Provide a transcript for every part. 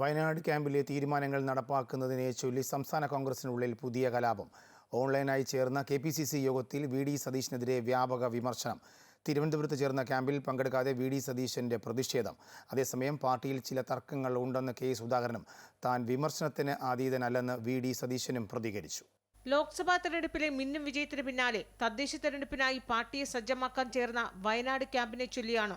വയനാട് ക്യാമ്പിലെ തീരുമാനങ്ങൾ നടപ്പാക്കുന്നതിനെ ചൊല്ലി സംസ്ഥാന കോൺഗ്രസിനുള്ളിൽ പുതിയ കലാപം. ഓൺലൈനായി ചേർന്ന കെ പി സി സി യോഗത്തിൽ വി ഡി സതീഷിനെതിരെ വ്യാപക വിമർശനം. തിരുവനന്തപുരത്ത് ചേർന്ന ക്യാമ്പിൽ പങ്കെടുക്കാതെ വി ഡി സതീശന്റെ പ്രതിഷേധം. അതേസമയം പാർട്ടിയിൽ ചില തർക്കങ്ങൾ ഉണ്ടെന്ന കെ സുധാകരനും താൻ വിമർശനത്തിന് അതീതനല്ലെന്ന് വി ഡി സതീശനും പ്രതികരിച്ചു. ലോക്സഭാ തെരഞ്ഞെടുപ്പിലെ മിന്നും വിജയത്തിന് പിന്നാലെ തദ്ദേശ തെരഞ്ഞെടുപ്പിനായി പാർട്ടിയെ സജ്ജമാക്കാൻ ചേർന്ന വയനാട് ക്യാമ്പിനെ ചൊല്ലിയാണ്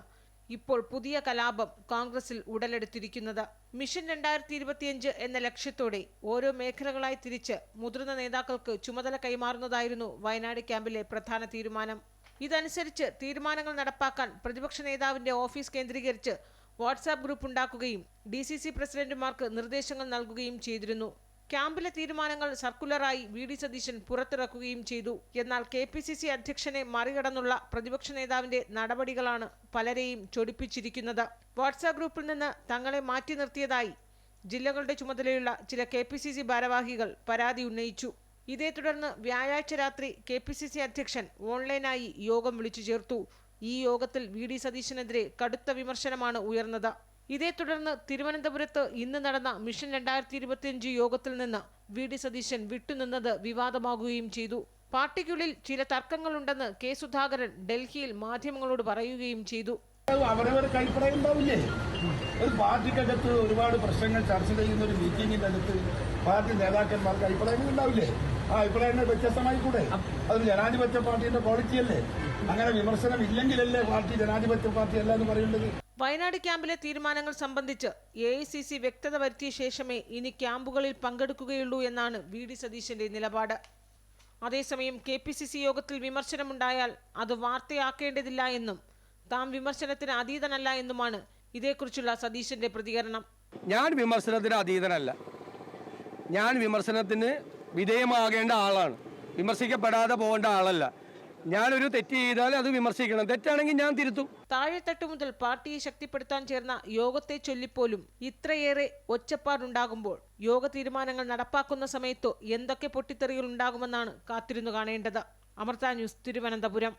ഇപ്പോൾ പുതിയ കലാപം കോൺഗ്രസിൽ ഉടലെടുത്തിരിക്കുന്നത്. മിഷൻ രണ്ടായിരത്തി ഇരുപത്തിയഞ്ച് എന്ന ലക്ഷ്യത്തോടെ ഓരോ മേഖലകളായി തിരിച്ച് മുതിർന്ന നേതാക്കൾക്ക് ചുമതല കൈമാറുന്നതായിരുന്നു വയനാട് ക്യാമ്പിലെ പ്രധാന തീരുമാനം. ഇതനുസരിച്ച് തീരുമാനങ്ങൾ നടപ്പാക്കാൻ പ്രതിപക്ഷ നേതാവിന്റെ ഓഫീസ് കേന്ദ്രീകരിച്ച് വാട്സാപ്പ് ഗ്രൂപ്പ് ഉണ്ടാക്കുകയും ഡി സി സി പ്രസിഡന്റുമാർക്ക് നിർദ്ദേശങ്ങൾ നൽകുകയും ചെയ്തിരുന്നു. ക്യാമ്പിലെ തീരുമാനങ്ങൾ സർക്കുലറായി വി ഡി സതീശൻ പുറത്തിറക്കുകയും ചെയ്തു. എന്നാൽ കെ പി സി സി അധ്യക്ഷനെ മറികടന്നുള്ള പ്രതിപക്ഷ നേതാവിന്റെ നടപടികളാണ് പലരെയും ചൊടിപ്പിച്ചിരിക്കുന്നത്. വാട്സാപ്പ് ഗ്രൂപ്പിൽ നിന്ന് തങ്ങളെ മാറ്റി നിർത്തിയതായി ജില്ലകളുടെ ചുമതലയുള്ള ചില കെ പി സി സി ഭാരവാഹികൾ പരാതി ഉന്നയിച്ചു. ഇതേ തുടർന്ന് വ്യാഴാഴ്ച രാത്രി കെ പി സി സി അധ്യക്ഷൻ ഓൺലൈനായി യോഗം വിളിച്ചു ചേർത്തു. ഈ യോഗത്തിൽ വി ഡി സതീശനെതിരെ കടുത്ത വിമർശനമാണ് ഉയർന്നത്. ഇതേ തുടർന്ന് തിരുവനന്തപുരത്ത് ഇന്ന് നടന്ന മിഷൻ രണ്ടായിരത്തി ഇരുപത്തിയഞ്ച് യോഗത്തിൽ നിന്ന് വി ഡി സതീശൻ വിട്ടുനിന്നത് വിവാദമാകുകയും ചെയ്തു. പാർട്ടിക്കുള്ളിൽ ചില തർക്കങ്ങളുണ്ടെന്ന് കെ സുധാകരൻ ഡൽഹിയിൽ മാധ്യമങ്ങളോട് പറയുകയും ചെയ്തു. അവരവർ കൈപ്പറയുണ്ടാവില്ലേ ഒരു പാർട്ടിക്കകത്ത് ഒരുപാട് പ്രശ്നങ്ങൾ ചർച്ച ചെയ്യുന്ന ഒരു മീറ്റിംഗിന്റെ അടുത്ത് പാർട്ടി നേതാക്കന്മാർക്ക് അഭിപ്രായങ്ങൾ ഉണ്ടാവില്ലേ? ആ അഭിപ്രായങ്ങൾ വ്യത്യസ്തമായി കൂടെ. അത് ജനാധിപത്യ പാർട്ടിയുടെ ക്വാളിറ്റിയല്ലേ അങ്ങനെ വിമർശനം ഇല്ലെങ്കിലല്ലേ പാർട്ടി ജനാധിപത്യ പാർട്ടി അല്ല എന്ന് പറയേണ്ടത്? വയനാട് ക്യാമ്പിലെ തീരുമാനങ്ങൾ സംബന്ധിച്ച് എ ഐ സി സി വ്യക്തത വരുത്തിയ ശേഷമേ ഇനി ക്യാമ്പുകളിൽ പങ്കെടുക്കുകയുള്ളൂ എന്നാണ് വി ഡി സതീശന്റെ നിലപാട്. അതേസമയം കെ പി സി സി യോഗത്തിൽ വിമർശനമുണ്ടായാൽ അത് വാർത്തയാക്കേണ്ടതില്ല എന്നും താൻ വിമർശനത്തിന് അതീതനല്ല എന്നുമാണ് ഇതേക്കുറിച്ചുള്ള സതീശന്റെ പ്രതികരണം. ഞാൻ വിമർശനത്തിന് അതീതനല്ല. ഞാൻ വിമർശനത്തിന് വിധേയമാകേണ്ട ആളാണ്. വിമർശിക്കപ്പെടാതെ പോകേണ്ട ആളല്ല. ഞാനൊരു തെറ്റ് ചെയ്താൽ അത് വിമർശിക്കണം. തെറ്റാണെങ്കിൽ ഞാൻ തിരുത്തും. താഴെത്തട്ടു മുതൽ പാർട്ടിയെ ശക്തിപ്പെടുത്താൻ ചേർന്ന യോഗത്തെ ചൊല്ലിപ്പോലും ഇത്രയേറെ ഒച്ചപ്പാടുണ്ടാകുമ്പോൾ യോഗ തീരുമാനങ്ങൾ നടപ്പാക്കുന്ന സമയത്തോ എന്തൊക്കെ പൊട്ടിത്തെറികൾ ഉണ്ടാകുമെന്നാണ് കാത്തിരുന്നു കാണേണ്ടത്. അമൃത ന്യൂസ് തിരുവനന്തപുരം.